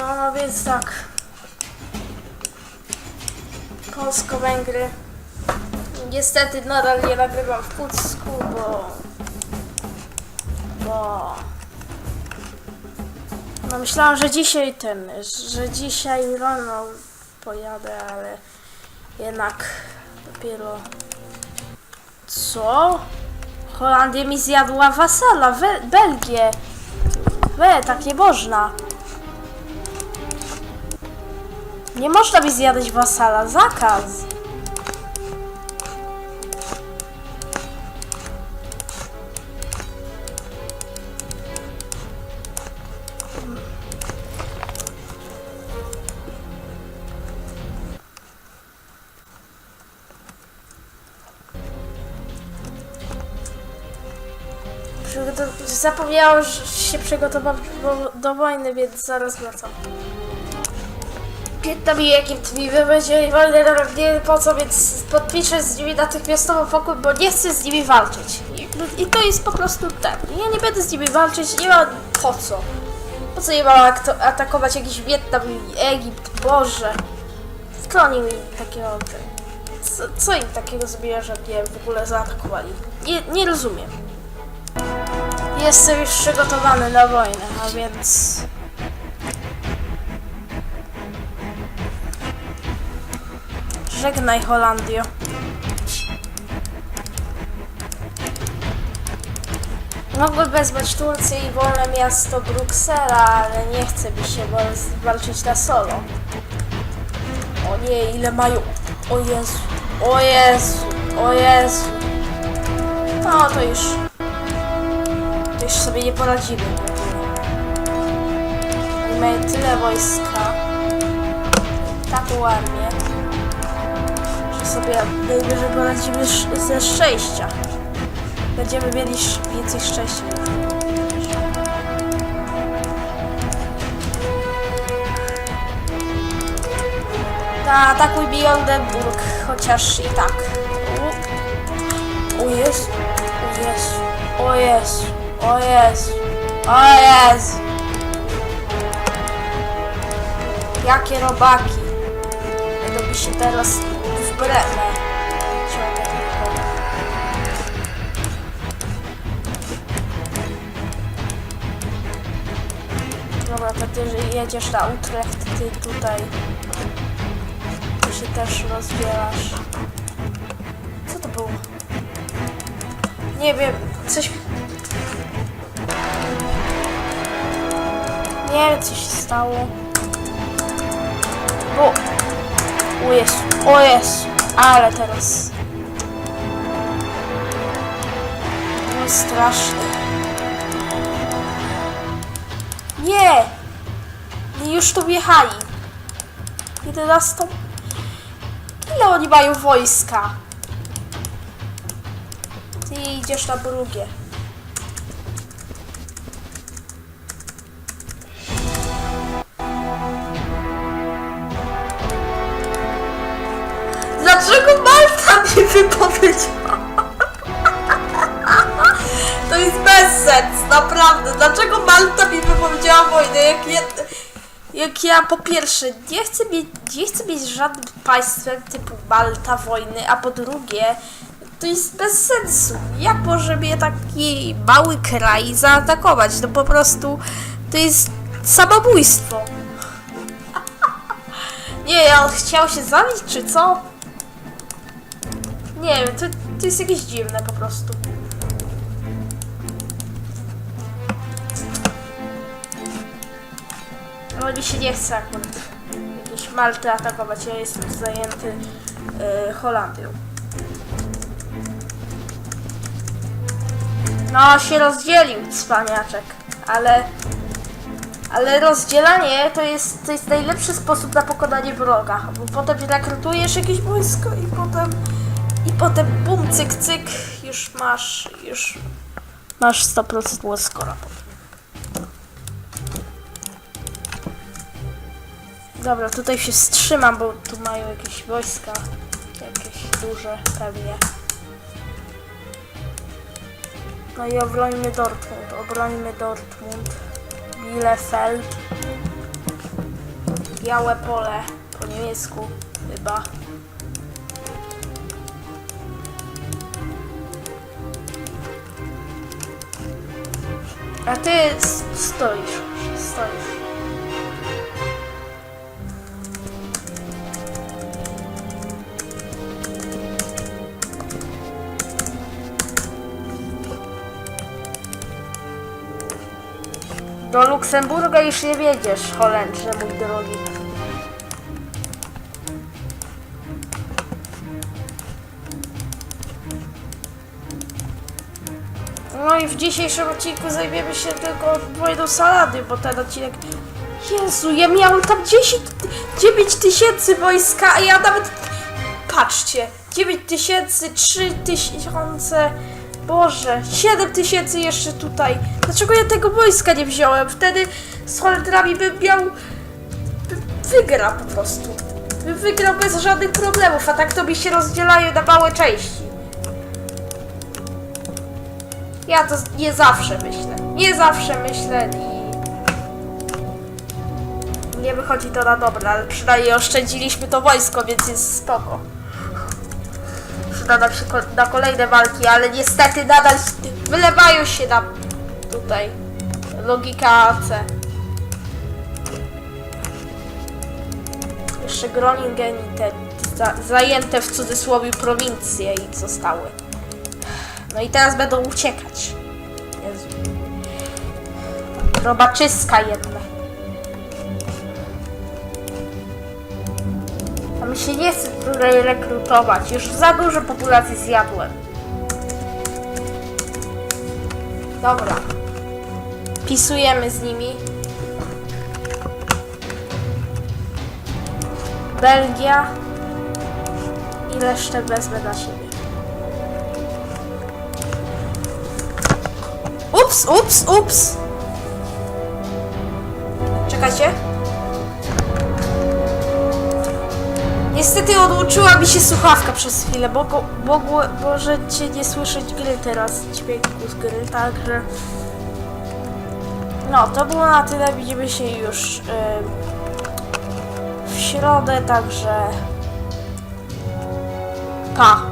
No, no więc tak. Polsko-Węgry. Niestety nadal nie nagrywam w Pucku, bo... Bo... No myślałam, że dzisiaj ten, że dzisiaj rano pojadę, ale jednak dopiero... Co? Holandia mi zjadła wasala, We Belgię. We, tak nie można. Nie można mi zjadać wasala, zakaz. Zapomniałam że się przygotować do wojny, więc zaraz wracam. Mi jakim mi będzie wojnę na nie po co, więc podpiszę z nimi natychmiastowo pokój, bo nie chcę z nimi walczyć. I, i to jest po prostu tak. Ja nie będę z nimi walczyć, nie ma po co. Po co nie ma akto- atakować jakiś Wietnam i Egipt, Boże. Kto oni mi takiego... Co, co im takiego zrobiło, że mnie w ogóle zaatakowali? Nie, nie rozumiem. Jestem już przygotowany na wojnę, a więc... Żegnaj Holandio. Mogłem wezwać Turcję i wolne miasto Bruksela, ale nie chce mi się wal- walczyć na solo. O nie, ile mają... O Jezu, o Jezu, o Jezu. No to już... To już sobie nie poradzimy. Oni mają tyle wojska. Taką armię. Sobie najwyżej poradzimy ze szczęścia. Będziemy mieli więcej szczęścia. Ta, atakuj Beyondenburg, chociaż i tak. O, Jezu, o Jezu, o Jezu, o Jezu, o Jezu. Jakie robaki. Mi się teraz Dobra, to ty jedziesz na Utrecht, ty tutaj. Ty się też rozbierasz. Co to było? Nie wiem, coś... Nie wiem, co się stało. Bo... O Jezu, o Jezu, ale teraz... Było straszne. Nie! Nie, już tu wjechali. 11. Ile oni mają wojska? Ty idziesz na drugie. Wypowiedziała? To jest bezsens, naprawdę. Dlaczego Malta mi wypowiedziała wojnę? Jak ja, jak ja po pierwsze nie chcę mieć, nie chcę mieć żadnym państwem typu Malta wojny, a po drugie to jest bez sensu. Jak może mnie taki mały kraj zaatakować? No po prostu to jest samobójstwo. Nie, on chciał się zabić, czy co? Nie wiem, to, to jest jakieś dziwne po prostu. No mi się nie chce akurat jakieś Malty atakować, ja jestem zajęty yy, Holandią. No, się rozdzielił cwaniaczek, ale... Ale rozdzielanie to jest, to jest najlepszy sposób na pokonanie wroga, bo potem rekrutujesz jakieś wojsko i potem... I potem bum, cyk, cyk, już masz, już... Masz 100% łoskora. Dobra, tutaj się wstrzymam, bo tu mają jakieś wojska. Jakieś duże pewnie. No i obronimy Dortmund. Obronimy Dortmund. Bielefeld. Białe pole po niemiecku chyba. A ty stoisz, stoisz. Do Luksemburga już nie wiedziesz, Holendrze, mój drogi. No i w dzisiejszym odcinku zajmiemy się tylko wojną salady, bo ten odcinek... Jezu, ja miałem tam 10... 9 tysięcy wojska, a ja nawet... Patrzcie, 9 tysięcy, 3 tysiące... Boże, 7 tysięcy jeszcze tutaj. Dlaczego ja tego wojska nie wziąłem? Wtedy z Holendrami bym miał... bym wygrał po prostu. Bym wygrał bez żadnych problemów, a tak to mi się rozdzielają na małe części. Ja to nie zawsze myślę. Nie zawsze myślę i... Nie wychodzi to na dobre, ale przynajmniej oszczędziliśmy to wojsko, więc jest spoko. Przyda nam się na kolejne walki, ale niestety nadal wylewają się nam tutaj logika AC. Jeszcze Groningen i te za, zajęte w cudzysłowie prowincje ich zostały. No i teraz będą uciekać. Jezu. Robaczyska jedna. A mi się nie chce tutaj rekrutować. Już za dużo populacji zjadłem. Dobra. Pisujemy z nimi. Belgia. I resztę wezmę na siebie. Ups, ups, ups. Czekajcie. Niestety odłączyła mi się słuchawka przez chwilę, bo go, mogło, możecie nie słyszeć gry teraz, dźwięku z gry, także... No, to było na tyle, widzimy się już ym, w środę, także... Pa!